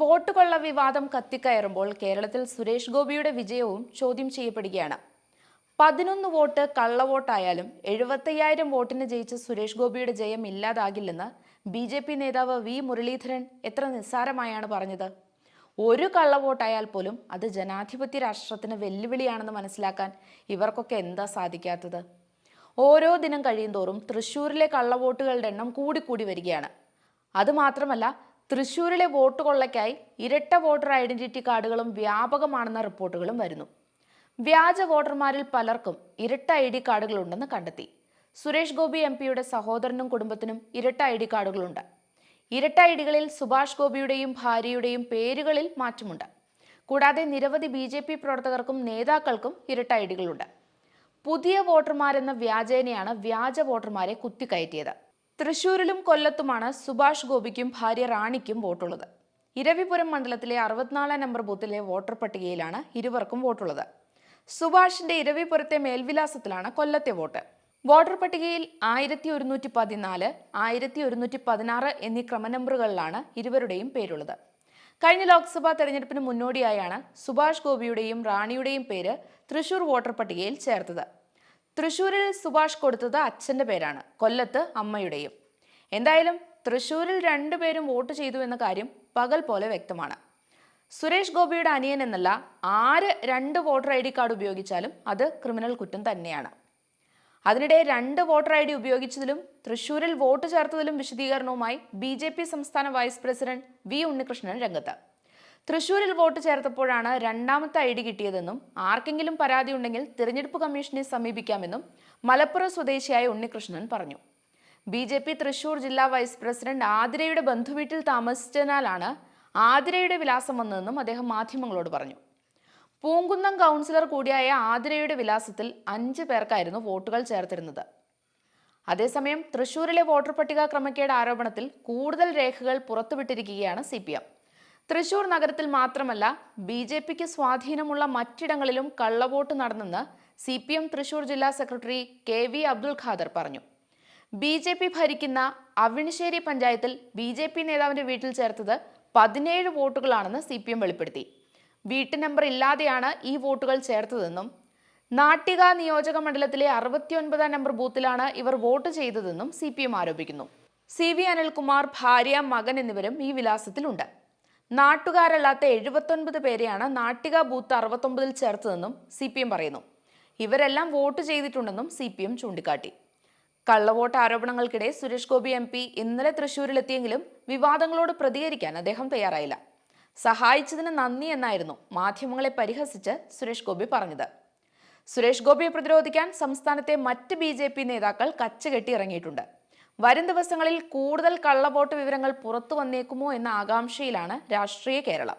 Vote കൊള്ള വിവാദം കത്തിക്കയറുമ്പോൾ കേരളത്തിൽ സുരേഷ് ഗോപിയുടെ വിജയവും ചോദ്യം ചെയ്യപ്പെടുകയാണ്. പതിനൊന്ന് വോട്ട് കള്ളവോട്ടായാലും എഴുപത്തയ്യായിരം വോട്ടിന് ജയിച്ച സുരേഷ് ഗോപിയുടെ ജയം ഇല്ലാതാകില്ലെന്ന് ബി ജെ പി നേതാവ് വി മുരളീധരൻ എത്ര നിസ്സാരമായാണ് പറഞ്ഞത്? ഒരു കള്ളവോട്ടായാൽ പോലും അത് ജനാധിപത്യ രാഷ്ട്രത്തിന് വെല്ലുവിളിയാണെന്ന് മനസ്സിലാക്കാൻ ഇവർക്കൊക്കെ എന്താ സാധിക്കാത്തത്? ഓരോ ദിനം കഴിയുന്തോറും തൃശ്ശൂരിലെ കള്ളവോട്ടുകളുടെ എണ്ണം കൂടിക്കൂടി വരികയാണ്. അതുമാത്രമല്ല തൃശൂരിലെ വോട്ട് കൊള്ളയ്ക്കായി ഇരട്ട വോട്ടർ ഐഡന്റിറ്റി കാർഡുകളും വ്യാപകമാണെന്ന റിപ്പോർട്ടുകളും വരുന്നു. വ്യാജ വോട്ടർമാരിൽ പലർക്കും ഇരട്ട ഐ ഡി കാർഡുകളുണ്ടെന്ന് കണ്ടെത്തി. സുരേഷ് ഗോപി എം പിയുടെ സഹോദരനും കുടുംബത്തിനും ഇരട്ട ഐ ഡി കാർഡുകളുണ്ട്. ഇരട്ട ഐ ഡികളിൽ സുഭാഷ് ഗോപിയുടെയും ഭാര്യയുടെയും പേരുകളിൽ മാറ്റമുണ്ട്. കൂടാതെ നിരവധി ബി ജെ പി പ്രവർത്തകർക്കും നേതാക്കൾക്കും ഇരട്ട ഐ ഡികളുണ്ട്. പുതിയ വോട്ടർമാരെന്ന വ്യാജേനയാണ് വ്യാജ വോട്ടർമാരെ കുത്തിക്കയറ്റിയത്. തൃശൂരിലും കൊല്ലത്തുമാണ് സുഭാഷ് ഗോപിക്കും ഭാര്യ റാണിക്കും വോട്ടുള്ളത്. ഇരവിപുരം മണ്ഡലത്തിലെ അറുപത്തിനാലാം നമ്പർ ബൂത്തിലെ വോട്ടർ പട്ടികയിലാണ് ഇരുവർക്കും വോട്ടുള്ളത്. സുഭാഷിന്റെ ഇരവിപുരത്തെ മേൽവിലാസത്തിലാണ് കൊല്ലത്തെ വോട്ട്. വോട്ടർ പട്ടികയിൽ ആയിരത്തി ഒരുന്നൂറ്റി പതിനാല് ആയിരത്തി ഒരുന്നൂറ്റി പതിനാറ് എന്നീ ക്രമനമ്പറുകളിലാണ് ഇരുവരുടെയും പേരുള്ളത്. കഴിഞ്ഞ ലോക്സഭാ തെരഞ്ഞെടുപ്പിന് മുന്നോടിയായാണ് സുഭാഷ് ഗോപിയുടെയും റാണിയുടെയും പേര് തൃശൂർ വോട്ടർ പട്ടികയിൽ ചേർത്തത്. തൃശൂരിൽ സുഭാഷ് കൊടുത്തത് അച്ഛന്റെ പേരാണ്. കൊല്ലത്ത് അമ്മയുടെയും. എന്തായാലും തൃശൂരിൽ രണ്ടുപേരും വോട്ട് ചെയ്തു എന്ന കാര്യം പകൽ പോലെ വ്യക്തമാണ്. സുരേഷ് ഗോപിയുടെ അനിയൻ എന്നല്ല ആര് രണ്ട് വോട്ടർ ഐ ഡി കാർഡ് ഉപയോഗിച്ചാലും അത് ക്രിമിനൽ കുറ്റം തന്നെയാണ്. അതിനിടെ രണ്ട് വോട്ടർ ഐ ഡി ഉപയോഗിച്ചതിലും തൃശൂരിൽ വോട്ട് ചേർത്തതിലും വിശദീകരണവുമായി ബി സംസ്ഥാന വൈസ് പ്രസിഡന്റ് വി ഉണ്ണികൃഷ്ണൻ രംഗത്ത്. തൃശൂരിൽ വോട്ട് ചേർത്തപ്പോഴാണ് രണ്ടാമത്തെ ഐ ഡി കിട്ടിയതെന്നും ആർക്കെങ്കിലും പരാതി ഉണ്ടെങ്കിൽ തിരഞ്ഞെടുപ്പ് കമ്മീഷനെ സമീപിക്കാമെന്നും മലപ്പുറം സ്വദേശിയായ ഉണ്ണികൃഷ്ണൻ പറഞ്ഞു. ബി ജെ പി തൃശൂർ ജില്ലാ വൈസ് പ്രസിഡന്റ് ആതിരയുടെ ബന്ധുവീട്ടിൽ താമസിച്ചതിനാലാണ് ആതിരയുടെ വിലാസം വന്നതെന്നും അദ്ദേഹം മാധ്യമങ്ങളോട് പറഞ്ഞു. പൂങ്കുന്നം കൗൺസിലർ കൂടിയായ ആതിരയുടെ വിലാസത്തിൽ അഞ്ച് പേർക്കായിരുന്നു വോട്ടുകൾ ചേർത്തിരുന്നത്. അതേസമയം തൃശൂരിലെ വോട്ടർ പട്ടിക ക്രമക്കേട് ആരോപണത്തിൽ കൂടുതൽ രേഖകൾ പുറത്തുവിട്ടിരിക്കുകയാണ് സി പി എം. തൃശൂർ നഗരത്തിൽ മാത്രമല്ല ബി ജെ പിക്ക് സ്വാധീനമുള്ള മറ്റിടങ്ങളിലും കള്ളവോട്ട് നടന്നെന്ന് സി പി എം തൃശൂർ ജില്ലാ secretary K V Abdul Khader പറഞ്ഞു. ബി ജെ പി ഭരിക്കുന്ന അവിണിശ്ശേരി പഞ്ചായത്തിൽ ബി ജെ പി നേതാവിന്റെ വീട്ടിൽ ചേർത്തത് പതിനേഴ് വോട്ടുകളാണെന്ന് സി പി എം വെളിപ്പെടുത്തി. വീട്ടു നമ്പർ ഇല്ലാതെയാണ് ഈ വോട്ടുകൾ ചേർത്തതെന്നും നാട്ടിക നിയോജക മണ്ഡലത്തിലെ അറുപത്തിയൊൻപതാം നമ്പർ ബൂത്തിലാണ് ഇവർ വോട്ട് ചെയ്തതെന്നും സി പി എം ആരോപിക്കുന്നു. സി വി അനിൽകുമാർ ഭാര്യ മകൻ എന്നിവരും ഈ വിലാസത്തിലുണ്ട്. നാട്ടുകാരല്ലാത്ത എഴുപത്തൊൻപത് പേരെയാണ് നാട്ടിക ബൂത്ത് അറുപത്തൊമ്പതിൽ ചേർത്തതെന്നും സി പി എം പറയുന്നു. ഇവരെല്ലാം വോട്ട് ചെയ്തിട്ടുണ്ടെന്നും സി പി എം ചൂണ്ടിക്കാട്ടി. കള്ളവോട്ട് ആരോപണങ്ങൾക്കിടെ സുരേഷ് ഗോപി എം പി ഇന്നലെ തൃശൂരിലെത്തിയെങ്കിലും വിവാദങ്ങളോട് പ്രതികരിക്കാൻ അദ്ദേഹം തയ്യാറായില്ല. സഹായിച്ചതിന് നന്ദി എന്നായിരുന്നു മാധ്യമങ്ങളെ പരിഹസിച്ച് സുരേഷ് ഗോപി പറഞ്ഞത്. സുരേഷ് ഗോപിയെ പ്രതിരോധിക്കാൻ സംസ്ഥാനത്തെ മറ്റ് ബി നേതാക്കൾ കച്ചകെട്ടി ഇറങ്ങിയിട്ടുണ്ട്. വരും ദിവസങ്ങളിൽ കൂടുതൽ കള്ളവോട്ട് വിവരങ്ങൾ പുറത്തു വന്നേക്കുമോ എന്ന ആകാംക്ഷയിലാണ് രാഷ്ട്രീയ കേരളം.